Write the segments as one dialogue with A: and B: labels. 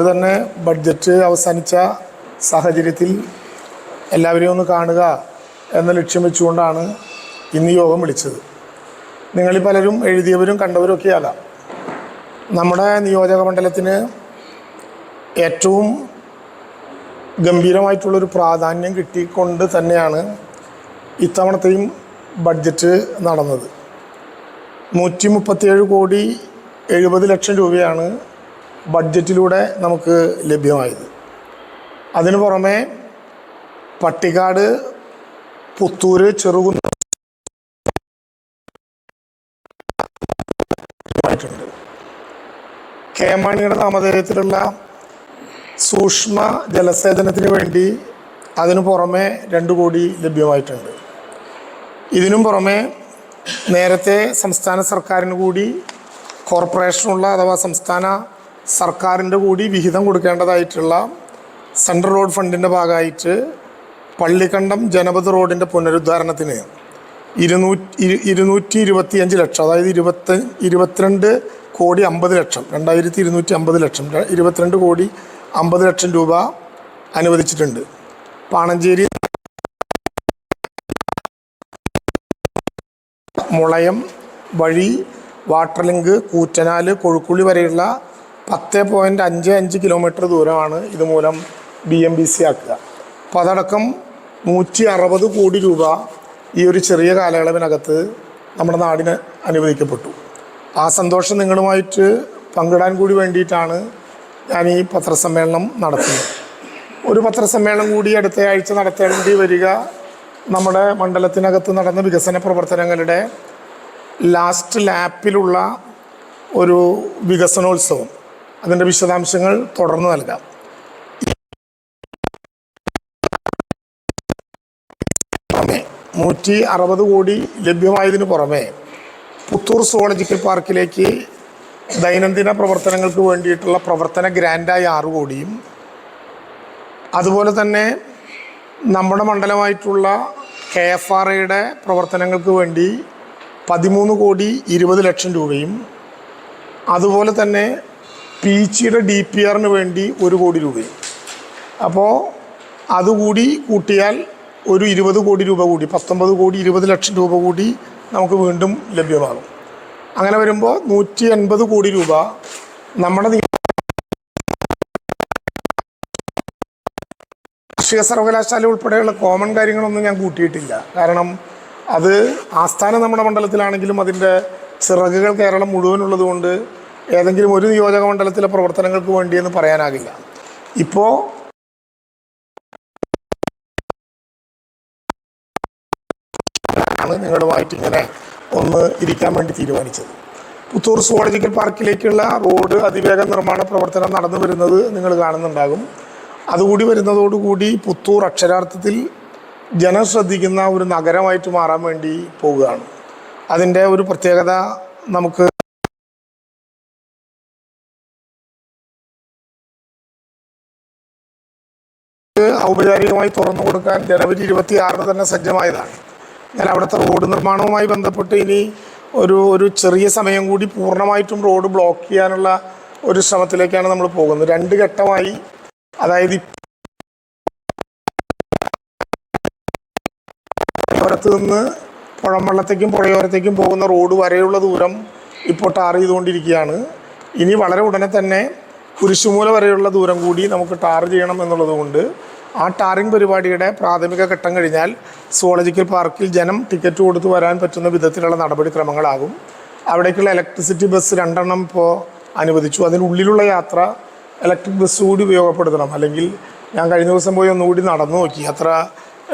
A: തന്നെ ബഡ്ജറ്റ് അവസാനിച്ച സാഹചര്യത്തിൽ എല്ലാവരെയും ഒന്ന് കാണുക എന്ന ലക്ഷ്യം വെച്ചുകൊണ്ടാണ് ഇന്ന് യോഗം വിളിച്ചത്. നിങ്ങളിൽ പലരും എഴുതിയവരും കണ്ടവരും ഒക്കെയാകാം നമ്മുടെ നിയോജക മണ്ഡലത്തിന് ഏറ്റവും ഗംഭീരമായിട്ടുള്ളൊരു പ്രാധാന്യം കിട്ടിക്കൊണ്ട് തന്നെയാണ് ഇത്തവണത്തെയും ബഡ്ജറ്റ് നടന്നത്. നൂറ്റി മുപ്പത്തിയേഴ് കോടി എഴുപത് ലക്ഷം രൂപയാണ് ബഡ്ജറ്റിലൂടെ നമുക്ക് ലഭ്യമായത്. അതിനു പുറമെ പട്ടിക്കാട് പുത്തൂർ ചെറുകുന്ന ആയിട്ടുണ്ട്. കെ മാണിയുടെ നാമധേയത്തിലുള്ള സൂക്ഷ്മ ജലസേചനത്തിന് വേണ്ടി അതിനു പുറമെ രണ്ട് കോടി ലഭ്യമായിട്ടുണ്ട്. ഇതിനും പുറമെ നേരത്തെ സംസ്ഥാന സർക്കാരിന് കൂടി കോർപ്പറേഷനുള്ള അഥവാ സംസ്ഥാന സർക്കാരിന്റെ കൂടി വിഹിതം കൊടുക്കേണ്ടതായിട്ടുള്ള സെൻട്രൽ റോഡ് ഫണ്ടിന്റെ ഭാഗമായിട്ട് പള്ളിക്കണ്ടം ജനപത് റോഡിന്റെ പുനരുദ്ധാരണത്തിന് ഇരുന്നൂറ്റി ഇരു- ഇരുന്നൂറ്റി ഇരുപത്തിയഞ്ച് ലക്ഷം അതായത് ഇരുപത്തി ഇരുപത്തിരണ്ട് കോടി അമ്പത് ലക്ഷം രണ്ടായിരത്തി ഇരുന്നൂറ്റി അമ്പത് ലക്ഷം ഇരുപത്തിരണ്ട് കോടി അമ്പത് ലക്ഷം രൂപ അനുവദിച്ചിട്ടുണ്ട്. പാണഞ്ചേരി മുളയം വഴി വാട്ടർലിങ്ക് കൂറ്റനാല് കൊഴുക്കുള്ളി വരെയുള്ള പത്ത് പോയിന്റ് അഞ്ച് അഞ്ച് കിലോമീറ്റർ ദൂരമാണ് ഇതുമൂലം ബി എം ബി സി ആക്കുക. അപ്പോൾ അതടക്കം നൂറ്റി അറുപത് കോടി രൂപ ഈ ഒരു ചെറിയ കാലയളവിനകത്ത് നമ്മുടെ നാടിന് അനുവദിക്കപ്പെട്ടു. ആ സന്തോഷം നിങ്ങളുമായിട്ട് പങ്കിടാൻ കൂടി വേണ്ടിയിട്ടാണ് ഞാൻ ഈ പത്രസമ്മേളനം നടത്തുന്നത്. ഒരു പത്രസമ്മേളനം കൂടി അടുത്ത ആഴ്ച നടത്തേണ്ടി വരിക. നമ്മുടെ മണ്ഡലത്തിനകത്ത് നടന്ന വികസന പ്രവർത്തനങ്ങളുടെ ലാസ്റ്റ് ലാപ്പിലുള്ള ഒരു വികസനോത്സവം. അതിന്റെ വിശദാംശങ്ങൾ തുടർന്ന് നൽകാം. നൂറ്റി അറുപത് കോടി ലഭ്യമായതിനു പുറമെ പുത്തൂർ സുവോളജിക്കൽ പാർക്കിലേക്ക് ദൈനംദിന പ്രവർത്തനങ്ങൾക്ക് വേണ്ടിയിട്ടുള്ള പ്രവർത്തന ഗ്രാൻഡായി ആറ് കോടിയും അതുപോലെ തന്നെ നമ്മുടെ മണ്ഡലമായിട്ടുള്ള കെ എഫ് ആർ ഐയുടെ പ്രവർത്തനങ്ങൾക്ക് വേണ്ടി പതിമൂന്ന് കോടി ഇരുപത് ലക്ഷം രൂപയും അതുപോലെ തന്നെ പീച്ചിയുടെ ഡി പി ആറിന് വേണ്ടി ഒരു കോടി രൂപയും. അപ്പോൾ അതുകൂടി കൂട്ടിയാൽ ഒരു ഇരുപത് കോടി രൂപ കൂടി പത്തൊമ്പത് കോടി ഇരുപത് ലക്ഷം രൂപ കൂടി നമുക്ക് വീണ്ടും ലഭ്യമാകും. അങ്ങനെ വരുമ്പോൾ നൂറ്റി അൻപത് കോടി രൂപ നമ്മുടെ കാർഷിക സർവകലാശാല ഉൾപ്പെടെയുള്ള കോമൺ കാര്യങ്ങളൊന്നും ഞാൻ കൂട്ടിയിട്ടില്ല. കാരണം അത് ആസ്ഥാനം നമ്മുടെ മണ്ഡലത്തിലാണെങ്കിലും അതിന്റെ ചിറകുകൾ കേരളം മുഴുവനുള്ളത് കൊണ്ട് ഏതെങ്കിലും ഒരു നിയോജക മണ്ഡലത്തിലെ പ്രവർത്തനങ്ങൾക്ക് വേണ്ടിയെന്ന് പറയാനാകില്ല. ഇപ്പോൾ നിങ്ങളുമായിട്ട് ഇങ്ങനെ ഒന്ന് ഇരിക്കാൻ വേണ്ടി തീരുമാനിച്ചത്. പുത്തൂർ സുവോളജിക്കൽ പാർക്കിലേക്കുള്ള റോഡ് അതിവേഗ നിർമ്മാണ പ്രവർത്തനം നടന്നു വരുന്നത് നിങ്ങൾ കാണുന്നുണ്ടാകും. അതുകൂടി വരുന്നതോടുകൂടി പുത്തൂർ അക്ഷരാർത്ഥത്തിൽ ജനം ശ്രദ്ധിക്കുന്ന ഒരു നഗരമായിട്ട് മാറാൻ വേണ്ടി പോവുകയാണ്. അതിന്റെ ഒരു പ്രത്യേകത നമുക്ക് ഔപചാരികമായി തുറന്നു കൊടുക്കാൻ ജനുവരി ഇരുപത്തി ആറിന് തന്നെ സജ്ജമായതാണ്. എന്നാൽ അവിടുത്തെ റോഡ് നിർമ്മാണവുമായി ബന്ധപ്പെട്ട് ഇനി ഒരു ഒരു ചെറിയ സമയം കൂടി പൂർണമായിട്ടും റോഡ് ബ്ലോക്ക് ചെയ്യാനുള്ള ഒരു ശ്രമത്തിലേക്കാണ് നമ്മൾ പോകുന്നത്. രണ്ട് ഘട്ടമായി അതായത് പുറത്ത് നിന്ന് പുഴമ്പള്ളത്തേക്കും പുഴയോരത്തേക്കും പോകുന്ന റോഡ് വരെയുള്ള ദൂരം ഇപ്പോൾ ടാർ ചെയ്തുകൊണ്ടിരിക്കുകയാണ്. ഇനി വളരെ ഉടനെ തന്നെ കുരിശുമൂല വരെയുള്ള ദൂരം കൂടി നമുക്ക് ടാർ ചെയ്യണം എന്നുള്ളത് കൊണ്ട് ആ ടാറിംഗ് പരിപാടിയുടെ പ്രാഥമിക ഘട്ടം കഴിഞ്ഞാൽ സുവോളജിക്കൽ പാർക്കിൽ ജനം ടിക്കറ്റ് കൊടുത്ത് വരാൻ പറ്റുന്ന വിധത്തിലുള്ള നടപടിക്രമങ്ങളാകും. അവിടേക്കുള്ള ഇലക്ട്രിസിറ്റി ബസ് രണ്ടെണ്ണം ഇപ്പോൾ അനുവദിച്ചു. അതിനുള്ളിലുള്ള യാത്ര ഇലക്ട്രിക് ബസ് കൂടി ഉപയോഗപ്പെടുത്തണം. അല്ലെങ്കിൽ ഞാൻ കഴിഞ്ഞ ദിവസം പോയി ഒന്നുകൂടി നടന്നു നോക്കി. അത്ര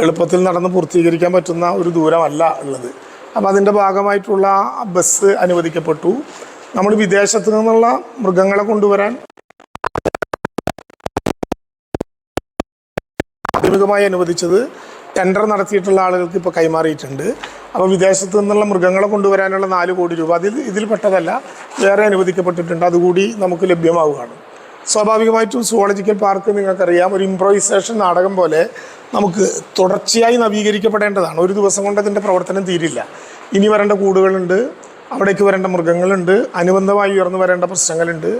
A: എളുപ്പത്തിൽ നടന്ന് പൂർത്തീകരിക്കാൻ പറ്റുന്ന ഒരു ദൂരമല്ല ഉള്ളത്. അപ്പോൾ അതിന്റെ ഭാഗമായിട്ടുള്ള ബസ് അനുവദിക്കപ്പെട്ടു. നമ്മൾ വിദേശത്തു നിന്നുള്ള മൃഗങ്ങളെ കൊണ്ടുവരാൻ പ്രാഥമികമായി അനുവദിച്ചത് ടെൻഡർ നടത്തിയിട്ടുള്ള ആളുകൾക്ക് ഇപ്പോൾ കൈമാറിയിട്ടുണ്ട്. അപ്പോൾ വിദേശത്തു നിന്നുള്ള മൃഗങ്ങളെ കൊണ്ടുവരാനുള്ള നാല് കോടി രൂപ. അതിൽ ഇതിൽ പെട്ടതല്ല വേറെ അനുവദിക്കപ്പെട്ടിട്ടുണ്ട്. അതുകൂടി നമുക്ക് ലഭ്യമാവുകയാണ്. സ്വാഭാവികമായിട്ടും സുവോളജിക്കൽ പാർക്ക് നിങ്ങൾക്കറിയാം ഒരു ഇംപ്രോവൈസേഷൻ നാടകം പോലെ നമുക്ക് തുടർച്ചയായി നവീകരിക്കപ്പെടേണ്ടതാണ്. ഒരു ദിവസം കൊണ്ട് അതിന്റെ പ്രവർത്തനം തീരില്ല. ഇനി വരേണ്ട കൂടുകളുണ്ട് അവിടേക്ക് വരേണ്ട മൃഗങ്ങളുണ്ട് അനുബന്ധമായി ഉയർന്നു വരേണ്ട പ്രശ്നങ്ങളുണ്ട്.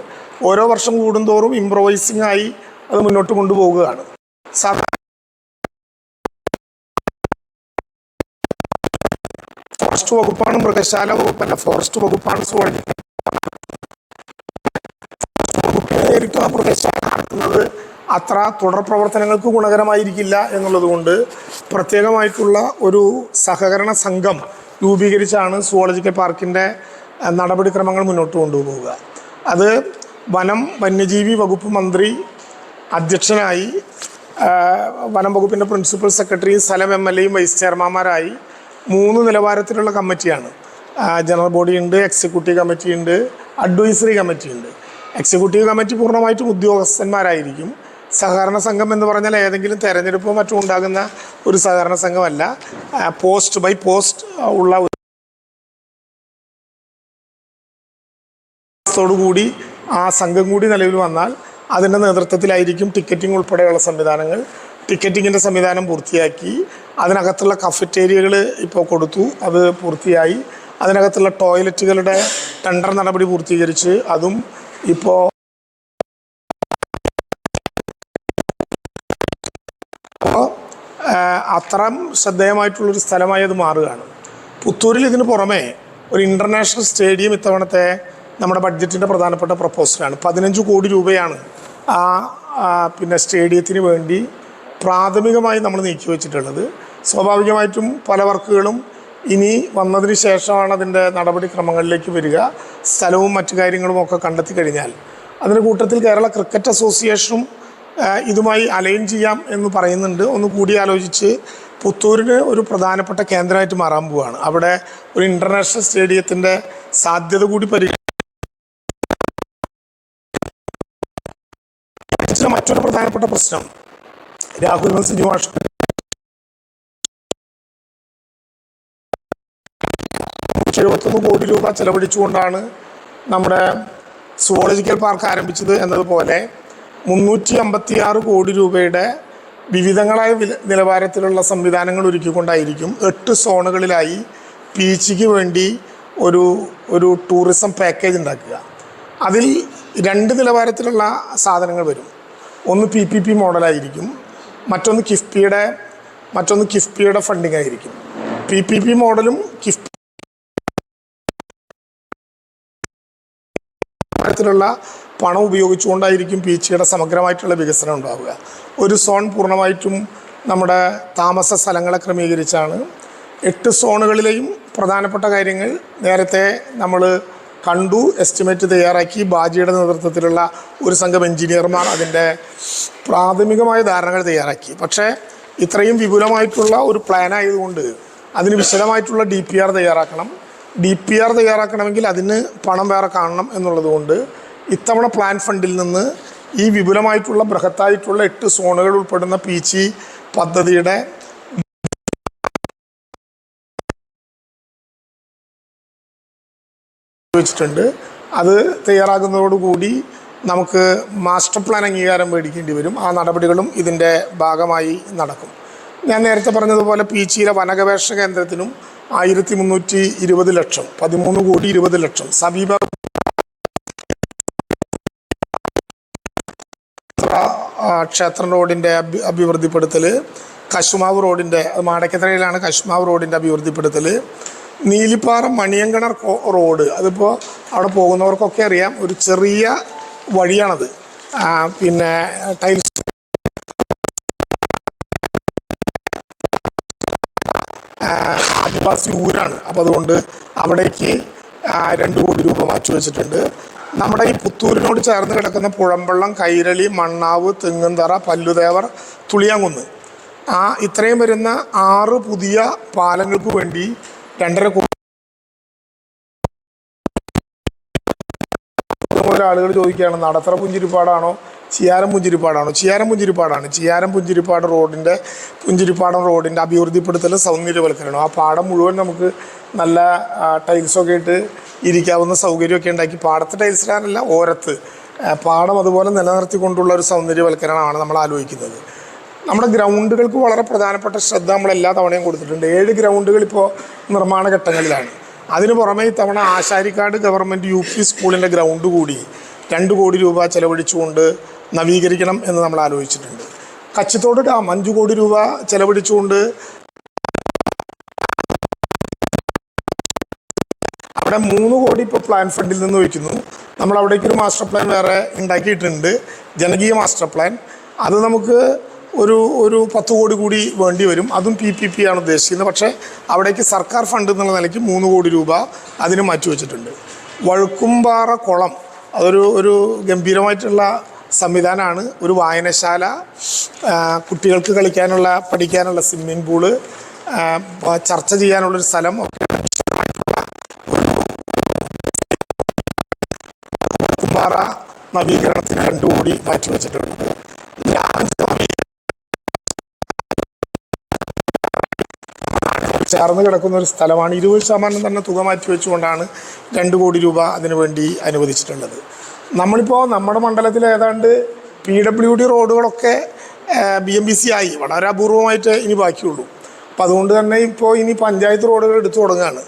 A: ഓരോ വർഷം കൂടുന്തോറും ഇംപ്രവൈസിംഗ് ആയി അത് മുന്നോട്ട് കൊണ്ടുപോവുകയാണ്. സാധാരണ ഫോറസ്റ്റ് വകുപ്പാണ് മൃഗശാല വകുപ്പല്ല ഫോറസ്റ്റ് വകുപ്പാണ് സുവഴി വകുപ്പിന് നേരിട്ട് ആ മൃഗശാല നടത്തുന്നത്. അത്ര തുടർ പ്രവർത്തനങ്ങൾക്ക് ഗുണകരമായിരിക്കില്ല എന്നുള്ളത് കൊണ്ട് പ്രത്യേകമായിട്ടുള്ള ഒരു സഹകരണ സംഘം രൂപീകരിച്ചാണ് സുവോളജിക്കൽ പാർക്കിന്റെ നടപടിക്രമങ്ങൾ മുന്നോട്ട് കൊണ്ടുപോവുക. അത് വനം വന്യജീവി വകുപ്പ് മന്ത്രി അധ്യക്ഷനായി വനം വകുപ്പിന്റെ പ്രിൻസിപ്പൽ സെക്രട്ടറി സ്ഥലം എം എൽ എയും വൈസ് ചെയർമാൻമാരായി മൂന്ന് നിലവാരത്തിലുള്ള കമ്മിറ്റിയാണ്. ജനറൽ ബോഡി ഉണ്ട് എക്സിക്യൂട്ടീവ് കമ്മിറ്റി ഉണ്ട് അഡ്വൈസറി കമ്മിറ്റി ഉണ്ട്. എക്സിക്യൂട്ടീവ് കമ്മിറ്റി പൂർണമായിട്ടും ഉദ്യോഗസ്ഥന്മാരായിരിക്കും. സഹകരണ സംഘം എന്ന് പറഞ്ഞാൽ ഏതെങ്കിലും തെരഞ്ഞെടുപ്പോ മറ്റും ഉണ്ടാകുന്ന ഒരു സഹകരണ സംഘമല്ല. പോസ്റ്റ് ബൈ പോസ്റ്റ് ഉള്ള കൂടി ആ സംഘം കൂടി നിലവിൽ വന്നാൽ അതിന്റെ നേതൃത്വത്തിലായിരിക്കും ടിക്കറ്റിംഗ് ഉൾപ്പെടെയുള്ള സംവിധാനങ്ങൾ. ടിക്കറ്റിങ്ങിന്റെ സംവിധാനം പൂർത്തിയാക്കി. അതിനകത്തുള്ള കഫറ്റേരിയകൾ ഇപ്പോൾ കൊടുത്തു. അത് പൂർത്തിയായി. അതിനകത്തുള്ള ടോയ്ലറ്റുകളുടെ ടെൻഡർ നടപടി പൂർത്തീകരിച്ച് അതും ഇപ്പോൾ അത്രയും ശ്രദ്ധേയമായിട്ടുള്ളൊരു സ്ഥലമായി അത് മാറുകയാണ്. പുത്തൂരിൽ ഇതിന് പുറമെ ഒരു ഇന്റർനാഷണൽ സ്റ്റേഡിയം ഇത്തവണത്തെ നമ്മുടെ ബഡ്ജറ്റിന്റെ പ്രധാനപ്പെട്ട പ്രപ്പോസലാണ്. പതിനഞ്ച് കോടി രൂപയാണ് ആ, പിന്നെ സ്റ്റേഡിയത്തിന് വേണ്ടി പ്രാഥമികമായി നമ്മൾ നീക്കി വെച്ചിട്ടുള്ളത്. സ്വാഭാവികമായിട്ടും പല വർക്കുകളും ഇനി വന്നതിന് ശേഷമാണ് അതിന്റെ നടപടിക്രമങ്ങളിലേക്ക് വരിക. സ്ഥലവും മറ്റു കാര്യങ്ങളും ഒക്കെ കണ്ടെത്തി കഴിഞ്ഞാൽ. അതിന്റെ കൂട്ടത്തിൽ കേരള ക്രിക്കറ്റ് അസോസിയേഷനും ഇതുമായി അലൈൻ ചെയ്യാം എന്ന് പറയുന്നുണ്ട്. ഒന്ന് കൂടിയാലോചിച്ച് പുത്തൂരിന് ഒരു പ്രധാനപ്പെട്ട കേന്ദ്രമായിട്ട് മാറാൻ പോവുകയാണ് അവിടെ ഒരു ഇന്റർനാഷണൽ സ്റ്റേഡിയത്തിന്റെ സാധ്യത കൂടി പരിഗണിച്ച് മറ്റൊരു പ്രധാനപ്പെട്ട പ്രശ്നം. രാഹുൽ സിനിമാഷ് എഴുപത്തൊന്ന് കോടി രൂപ ചെലവഴിച്ചുകൊണ്ടാണ് നമ്മുടെ സുവോളജിക്കൽ പാർക്ക് ആരംഭിച്ചത് എന്നതുപോലെ മുന്നൂറ്റി അമ്പത്തി ആറ് കോടി രൂപയുടെ വിവിധങ്ങളായ നിലവാരത്തിലുള്ള സംവിധാനങ്ങൾ ഒരുക്കിക്കൊണ്ടായിരിക്കും എട്ട് സോണുകളിലായി പീച്ചിക്ക് വേണ്ടി ഒരു ഒരു ടൂറിസം പാക്കേജ് ഉണ്ടാക്കുക. അതിൽ രണ്ട് നിലവാരത്തിലുള്ള സാധനങ്ങൾ വരും. ഒന്ന് പി പി പി മോഡലായിരിക്കും. മറ്റൊന്ന് കിഫ്ബിയുടെ മറ്റൊന്ന് കിഫ്ബിയുടെ ഫണ്ടിങ് ആയിരിക്കും. പി പി പി മോഡലും കിഫ്ബിത്തിലുള്ള പണം ഉപയോഗിച്ചുകൊണ്ടായിരിക്കും പീച്ചിയുടെ സമഗ്രമായിട്ടുള്ള വികസനം ഉണ്ടാവുക. ഒരു സോൺ പൂർണമായിട്ടും നമ്മുടെ താമസ സ്ഥലങ്ങളെ ക്രമീകരിച്ചാണ്. എട്ട് സോണുകളിലെയും പ്രധാനപ്പെട്ട കാര്യങ്ങൾ നേരത്തെ നമ്മൾ കണ്ടു എസ്റ്റിമേറ്റ് തയ്യാറാക്കി ബാജിയുടെ നേതൃത്വത്തിലുള്ള ഒരു സംഘം എഞ്ചിനീയർമാർ അതിന്റെ പ്രാഥമികമായ ധാരണകൾ തയ്യാറാക്കി. പക്ഷേ ഇത്രയും വിപുലമായിട്ടുള്ള ഒരു പ്ലാൻ ആയതുകൊണ്ട് അതിന് വിശദമായിട്ടുള്ള ഡി പി ആർ തയ്യാറാക്കണം. ഡി പി ആർ തയ്യാറാക്കണമെങ്കിൽ അതിന് പണം വേറെ കാണണം എന്നുള്ളത് കൊണ്ട് ഇത്തവണ പ്ലാൻ ഫണ്ടിൽ നിന്ന് ഈ വിപുലമായിട്ടുള്ള ബൃഹത്തായിട്ടുള്ള എട്ട് സോണുകൾ ഉൾപ്പെടുന്ന പീച്ചി പദ്ധതിയുടെ വെച്ചിട്ടുണ്ട്. അത് തയ്യാറാകുന്നതോടുകൂടി നമുക്ക് മാസ്റ്റർ പ്ലാൻ അംഗീകാരം മേടിക്കേണ്ടി വരും. ആ നടപടികളും ഇതിന്റെ ഭാഗമായി നടക്കും. ഞാൻ നേരത്തെ പറഞ്ഞതുപോലെ പീച്ചിയിലെ വനഗവേഷണ കേന്ദ്രത്തിനും ആയിരത്തി മുന്നൂറ്റി ഇരുപത് ലക്ഷം പതിമൂന്ന് കോടി ഇരുപത് ലക്ഷം സമീപ ക്ഷേത്രം റോഡിന്റെ അഭി അഭിവൃദ്ധിപ്പെടുത്തൽ കശുമാവ് റോഡിന്റെ മാടക്കത്തറയിലാണ് കശുമാവ് റോഡിന്റെ അഭിവൃദ്ധിപ്പെടുത്തൽ നീലിപ്പാറ മണിയങ്കണർ റോഡ്. അതിപ്പോൾ അവിടെ പോകുന്നവർക്കൊക്കെ അറിയാം ഒരു ചെറിയ വഴിയാണത്. പിന്നെ ടൈൽസ് ആദിവാസി ഊരാണ്. അപ്പം അതുകൊണ്ട് അവിടേക്ക് രണ്ട് കോടി രൂപ മാറ്റി വെച്ചിട്ടുണ്ട്. നമ്മുടെ ഈ പുത്തൂരിനോട് ചേർന്ന് കിടക്കുന്ന പുഴമ്പള്ളം കൈരളി മണ്ണാവ് തെങ്ങുംതറ പല്ലുദേവർ തുളിയാങ്കുന്ന്. ആ ഇത്രയും വരുന്ന ആറ് പുതിയ പാലങ്ങൾക്ക് വേണ്ടി രണ്ടര പോലെ ആളുകൾ ചോദിക്കുകയാണ് നടത്തറ പുഞ്ചിരിപ്പാടാണോ ചിയാരം പുഞ്ചിരിപ്പാടാണോ? ചിയാരം പുഞ്ചിരിപ്പാടാണ്. ചിയാരം പുഞ്ചിരിപ്പാട് റോഡിന്റെ പുഞ്ചിരിപ്പാടം റോഡിന്റെ അഭിവൃദ്ധിപ്പെടുത്തൽ സൗന്ദര്യവൽക്കരണം ആ പാടം മുഴുവൻ നമുക്ക് നല്ല ടൈൽസൊക്കെ ഇട്ട് ഇരിക്കാവുന്ന സൗകര്യമൊക്കെ ഉണ്ടാക്കി. പാടത്ത് ഇടാനല്ല ഓരത്ത്. പാടം അതുപോലെ നിലനിർത്തിക്കൊണ്ടുള്ള ഒരു സൗന്ദര്യവൽക്കരണമാണ് നമ്മൾ ആലോചിക്കുന്നത്. നമ്മുടെ ഗ്രൗണ്ടുകൾക്ക് വളരെ പ്രധാനപ്പെട്ട ശ്രദ്ധ നമ്മൾ എല്ലാ തവണയും കൊടുത്തിട്ടുണ്ട്. ഏഴ് ഗ്രൗണ്ടുകൾ ഇപ്പോൾ നിർമ്മാണ ഘട്ടങ്ങളിലാണ്. അതിന് പുറമെ ഇത്തവണ ആശാരിക്കാട് ഗവൺമെന്റ് യു പി സ്കൂളിന്റെ ഗ്രൗണ്ട് കൂടി രണ്ട് കോടി രൂപ ചെലവഴിച്ചുകൊണ്ട് നവീകരിക്കണം എന്ന് നമ്മൾ ആലോചിച്ചിട്ടുണ്ട്. കച്ചിത്തോട് ഡാം അഞ്ച് കോടി രൂപ ചെലവഴിച്ചുകൊണ്ട് അവിടെ മൂന്ന് കോടി ഇപ്പോൾ പ്ലാൻ ഫണ്ടിൽ നിന്ന് വയ്ക്കുന്നു നമ്മൾ അവിടേക്കൊരു മാസ്റ്റർ പ്ലാൻ വേറെ ഉണ്ടാക്കിയിട്ടുണ്ട്. ജനകീയ മാസ്റ്റർ പ്ലാൻ അത് നമുക്ക് ഒരു ഒരു പത്ത് കോടി കൂടി വേണ്ടി വരും. അതും പി പി പി ആണ് ഉദ്ദേശിക്കുന്നത് പക്ഷേ അവിടേക്ക് സർക്കാർ ഫണ്ട് എന്നുള്ള നിലയ്ക്ക് മൂന്ന് കോടി രൂപ അതിന് മാറ്റിവെച്ചിട്ടുണ്ട് വഴുക്കുംപാറ കുളം അതൊരു ഒരു ഗംഭീരമായിട്ടുള്ള സംവിധാനമാണ്. ഒരു വായനശാല കുട്ടികൾക്ക് കളിക്കാനുള്ള പഠിക്കാനുള്ള സ്വിമ്മിംഗ് പൂൾ ചർച്ച ചെയ്യാനുള്ളൊരു സ്ഥലം ഒക്കെ നവീകരണത്തിന് രണ്ടു കോടി മാറ്റിവെച്ചിട്ടുണ്ട് ചേർന്ന് കിടക്കുന്ന ഒരു സ്ഥലമാണ്. ഇരുപത് ശതമാനം തന്നെ തുക മാറ്റി വെച്ചുകൊണ്ടാണ് രണ്ട് കോടി രൂപ അതിനു വേണ്ടി അനുവദിച്ചിട്ടുള്ളത്. നമ്മളിപ്പോൾ നമ്മുടെ മണ്ഡലത്തിൽ ഏതാണ്ട് പി ഡബ്ല്യു ഡി റോഡുകളൊക്കെ ബി എം ബി സി ആയി. വളരെ അപൂർവമായിട്ട് ഇനി ബാക്കിയുള്ളൂ. അപ്പോൾ അതുകൊണ്ട് തന്നെ ഇപ്പോൾ ഇനി പഞ്ചായത്ത് റോഡുകൾ എടുത്തു തുടങ്ങുകയാണ്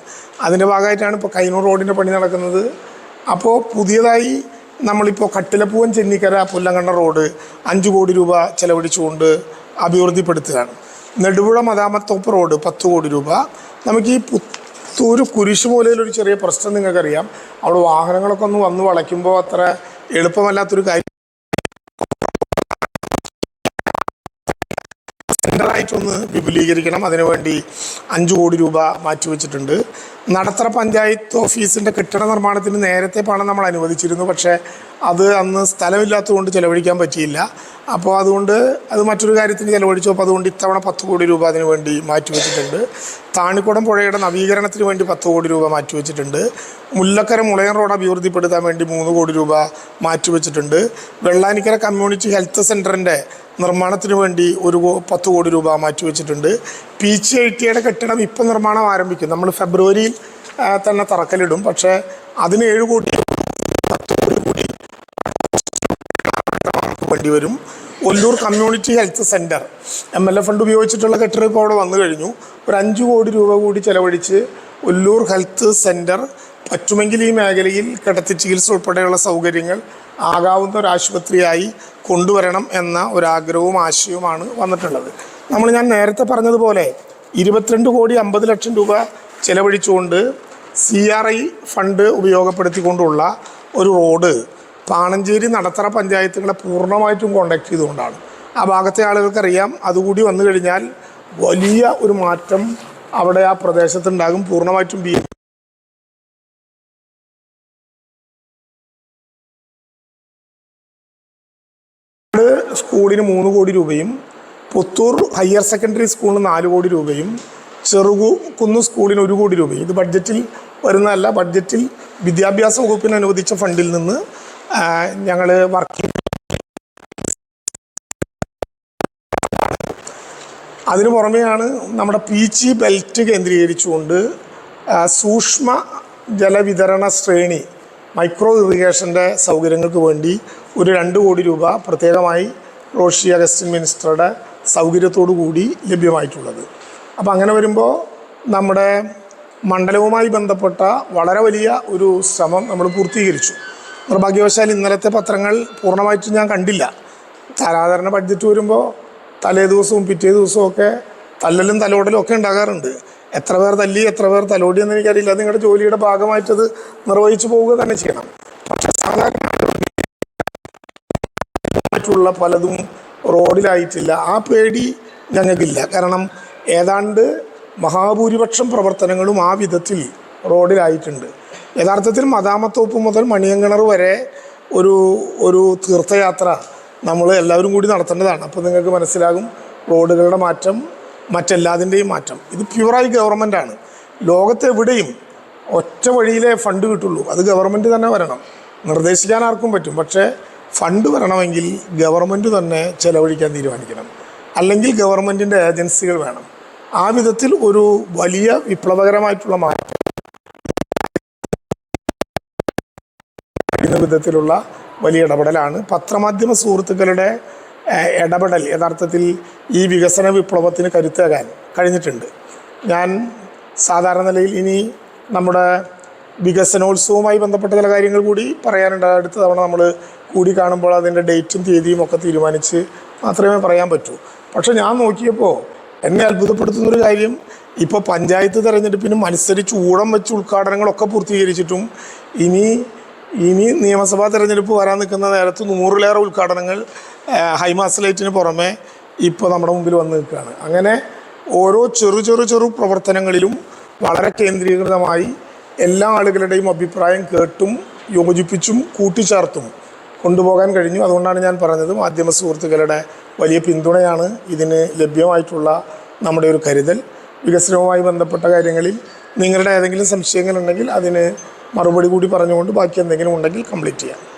A: അതിന്റെ ഭാഗമായിട്ടാണ് ഇപ്പോൾ കൈനൂർ റോഡിന്റെ പണി നടക്കുന്നത്. അപ്പോൾ പുതിയതായി നമ്മളിപ്പോൾ കട്ടിലപ്പൂവൻ ചെന്നിക്കര പുല്ലങ്കണ്ണ റോഡ് അഞ്ച് കോടി രൂപ ചെലവഴിച്ചുകൊണ്ട് അഭിവൃദ്ധിപ്പെടുത്തുകയാണ്. നെടുപുഴ മദാമത്തോപ്പ് റോഡ് പത്ത് കോടി രൂപ. നമുക്ക് ഈ പുത്തൂർ കുരിശുമൂലയിലൊരു ചെറിയ പ്രശ്നം നിങ്ങൾക്കറിയാം. അവിടെ വാഹനങ്ങളൊക്കെ ഒന്ന് വന്ന് വളയ്ക്കുമ്പോൾ അത്ര എളുപ്പമല്ലാത്തൊരു കാര്യം സെന്ററായിട്ടൊന്ന് വിപുലീകരിക്കണം. അതിനുവേണ്ടി അഞ്ച് കോടി രൂപ മാറ്റിവെച്ചിട്ടുണ്ട് നടത്തറ പഞ്ചായത്ത് ഓഫീസിന്റെ കെട്ടിട നിർമ്മാണത്തിന് നേരത്തെ പണം നമ്മൾ അനുവദിച്ചിരുന്നു. പക്ഷേ അത് അന്ന് സ്ഥലമില്ലാത്തതുകൊണ്ട് ചിലവഴിക്കാൻ പറ്റിയില്ല. അപ്പോൾ അതുകൊണ്ട് അത് മറ്റൊരു കാര്യത്തിന് ചെലവഴിച്ചു. അപ്പോൾ അതുകൊണ്ട് ഇത്തവണ പത്ത് കോടി രൂപ അതിന് വേണ്ടി മാറ്റിവെച്ചിട്ടുണ്ട് താണിക്കുടം പുഴയുടെ നവീകരണത്തിന് വേണ്ടി പത്ത് കോടി രൂപ മാറ്റിവെച്ചിട്ടുണ്ട് മുല്ലക്കര മുളയൻ റോഡ് അഭിവൃദ്ധിപ്പെടുത്താൻ വേണ്ടി മൂന്ന് കോടി രൂപ മാറ്റിവെച്ചിട്ടുണ്ട് വെള്ളാനിക്കര കമ്മ്യൂണിറ്റി ഹെൽത്ത് സെന്ററിന്റെ നിർമ്മാണത്തിന് വേണ്ടി ഒരു പത്ത് കോടി രൂപ മാറ്റിവെച്ചിട്ടുണ്ട് പി ജി ഐ ടിയുടെ കെട്ടിടം ഇപ്പം നിർമ്മാണം ആരംഭിക്കും. നമ്മൾ ഫെബ്രുവരിയിൽ തന്നെ തറക്കല്ലിടും. പക്ഷേ അതിന് ഏഴ് കോടി പത്ത് കോടി കൂടി വേണ്ടി വരും. Ollur community health centre M L A fund ഉപയോഗിച്ചിട്ടുള്ള കെട്ടിടം ഇപ്പോൾ അവിടെ വന്നു കഴിഞ്ഞു. ഒരു അഞ്ച് കോടി രൂപ കൂടി ചിലവഴിച്ച് ഒല്ലൂർ ഹെൽത്ത് സെന്റർ പറ്റുമെങ്കിൽ ഈ മേഖലയിൽ കിടത്തി ചികിത്സ ഉൾപ്പെടെയുള്ള സൗകര്യങ്ങൾ ആകാവുന്ന ഒരു ആശുപത്രിയായി കൊണ്ടുവരണം എന്ന ഒരാഗ്രഹവും ആശയവുമാണ് വന്നിട്ടുള്ളത്. നമ്മൾ ഞാൻ നേരത്തെ പറഞ്ഞതുപോലെ ഇരുപത്തിരണ്ട് കോടി അമ്പത് ലക്ഷം രൂപ ചെലവഴിച്ചുകൊണ്ട് സി ആർ ഐ ഫണ്ട് ഉപയോഗപ്പെടുത്തിക്കൊണ്ടുള്ള ഒരു റോഡ് പാണഞ്ചേരി നടത്തറ പഞ്ചായത്തുകളെ പൂർണമായിട്ടും കോണ്ടാക്ട് ചെയ്തുകൊണ്ടാണ്. ആ ഭാഗത്തെ ആളുകൾക്കറിയാം അതുകൂടി വന്നു കഴിഞ്ഞാൽ വലിയ ഒരു മാറ്റം അവിടെ ആ പ്രദേശത്തുണ്ടാകും. പൂർണമായിട്ടും ബി സ്കൂളിന് മൂന്ന് കോടി രൂപയും പുത്തൂർ ഹയർ സെക്കൻഡറി സ്കൂളിന് നാല് കോടി രൂപയും ചെറുകു കുന്നു സ്കൂളിന് ഒരു കോടി രൂപയും. ഇത് ബഡ്ജറ്റിൽ വരുന്നതല്ല ബഡ്ജറ്റിൽ വിദ്യാഭ്യാസ വകുപ്പിന് അനുവദിച്ച ഫണ്ടിൽ നിന്ന് ഞങ്ങൾ വർക്ക് അതിനു പുറമെയാണ് നമ്മുടെ പീച്ചി ബെൽറ്റ് കേന്ദ്രീകരിച്ചുകൊണ്ട് സൂക്ഷ്മ ജലവിതരണ ശ്രേണി മൈക്രോ ഇറിഗേഷന്റെ സൗകര്യങ്ങൾക്ക് വേണ്ടി ഒരു രണ്ട് കോടി രൂപ പ്രത്യേകമായി റോഷി അഗസ്റ്റിൻ മിനിസ്റ്ററുടെ സൗകര്യത്തോടു കൂടി ലഭ്യമായിട്ടുള്ളത്. അപ്പോൾ അങ്ങനെ വരുമ്പോൾ നമ്മുടെ മണ്ഡലവുമായി ബന്ധപ്പെട്ട വളരെ വലിയ ഒരു ശ്രമം നമ്മൾ പൂർത്തീകരിച്ചു. നിർഭാഗ്യവശാൽ ഇന്നലത്തെ പത്രങ്ങൾ പൂർണമായിട്ടും ഞാൻ കണ്ടില്ല. സാധാരണ ബഡ്ജറ്റ് വരുമ്പോൾ തലേ ദിവസവും പിറ്റേ ദിവസവും ഒക്കെ തല്ലലും തലോടലും ഒക്കെ ഉണ്ടാകാറുണ്ട്. എത്ര പേർ തല്ലി എത്ര പേർ തലോടി എന്ന് എനിക്കറിയില്ല. നിങ്ങളുടെ ജോലിയുടെ ഭാഗമായിട്ടത് നിർവഹിച്ചു പോവുക തന്നെ ചെയ്യണം. പക്ഷെ സാധാരണ മറ്റുള്ള പലതും റോഡിലായിട്ടില്ല. ആ പേടി ഞങ്ങൾക്കില്ല. കാരണം ഏതാണ്ട് മഹാഭൂരിപക്ഷം പ്രവർത്തനങ്ങളും ആ വിധത്തിൽ റോഡിലായിട്ടുണ്ട്. യഥാർത്ഥത്തിൽ മദാമത്തോപ്പ് മുതൽ മണിയങ്കിണർ വരെ ഒരു ഒരു തീർത്ഥയാത്ര നമ്മൾ എല്ലാവരും കൂടി നടത്തേണ്ടതാണ്. അപ്പോൾ നിങ്ങൾക്ക് മനസ്സിലാകും റോഡുകളുടെ മാറ്റം മറ്റെല്ലാതിന്റെയും മാറ്റം. ഇത് പ്യുവറായി ഗവൺമെന്റാണ്. ലോകത്തെവിടെയും ഒറ്റ വഴിയിലെ ഫണ്ട് കിട്ടുള്ളൂ. അത് ഗവൺമെന്റ് തന്നെ വരണം. നിർദ്ദേശിക്കാൻ ആർക്കും പറ്റും. പക്ഷേ ഫണ്ട് വരണമെങ്കിൽ ഗവൺമെന്റ് തന്നെ ചെലവഴിക്കാൻ തീരുമാനിക്കണം. അല്ലെങ്കിൽ ഗവൺമെന്റിന്റെ ഏജൻസികൾ വേണം. ആ വിധത്തിൽ ഒരു വലിയ വിപ്ലവകരമായിട്ടുള്ള മാറ്റം വിധത്തിലുള്ള വലിയ ഇടപെടലാണ്. പത്രമാധ്യമ സുഹൃത്തുക്കളുടെ ഇടപെടൽ യഥാർത്ഥത്തിൽ ഈ വികസന വിപ്ലവത്തിന് കരുത്തേകാൻ കഴിഞ്ഞിട്ടുണ്ട്. ഞാൻ സാധാരണ നിലയിൽ ഇനി നമ്മുടെ വികസനോത്സവവുമായി ബന്ധപ്പെട്ട ചില കാര്യങ്ങൾ കൂടി പറയാനുണ്ട്. അടുത്ത തവണ നമ്മൾ കൂടി കാണുമ്പോൾ അതിന്റെ ഡേറ്റും തീയതിയും ഒക്കെ തീരുമാനിച്ച് മാത്രമേ പറയാൻ പറ്റൂ. പക്ഷെ ഞാൻ നോക്കിയപ്പോൾ എന്നെ അത്ഭുതപ്പെടുത്തുന്നൊരു കാര്യം ഇപ്പോൾ പഞ്ചായത്ത് തെരഞ്ഞെടുപ്പിന് അനുസരിച്ച് ഊഴം വെച്ച് ഉദ്ഘാടനങ്ങളൊക്കെ പൂർത്തീകരിച്ചിട്ടും ഇനി ഇനി നിയമസഭാ തെരഞ്ഞെടുപ്പ് വരാൻ നിൽക്കുന്ന നേരത്ത് നൂറിലേറെ ഉദ്ഘാടനങ്ങൾ ഹൈമാസലൈറ്റിന് ഹൈമാസ് ലൈറ്റിന് പുറമെ ഇപ്പോൾ നമ്മുടെ മുമ്പിൽ വന്ന് നിൽക്കുകയാണ്. അങ്ങനെ ഓരോ ചെറു ചെറു ചെറു പ്രവർത്തനങ്ങളിലും വളരെ കേന്ദ്രീകൃതമായി എല്ലാ ആളുകളുടെയും അഭിപ്രായം കേട്ടും യോജിപ്പിച്ചും കൂട്ടിച്ചേർത്തും കൊണ്ടുപോകാൻ കഴിഞ്ഞു. അതുകൊണ്ടാണ് ഞാൻ പറഞ്ഞത് മാധ്യമ സുഹൃത്തുക്കളുടെ വലിയ പിന്തുണയാണ് ഇതിന് ലഭ്യമായിട്ടുള്ള നമ്മുടെ ഒരു കരുതൽ. വികസനവുമായി ബന്ധപ്പെട്ട കാര്യങ്ങളിൽ നിങ്ങളുടെ ഏതെങ്കിലും സംശയങ്ങളുണ്ടെങ്കിൽ അതിന് മറുപടി കൂടി പറഞ്ഞുകൊണ്ട് ബാക്കി എന്തെങ്കിലും ഉണ്ടെങ്കിൽ കംപ്ലീറ്റ് ചെയ്യാം.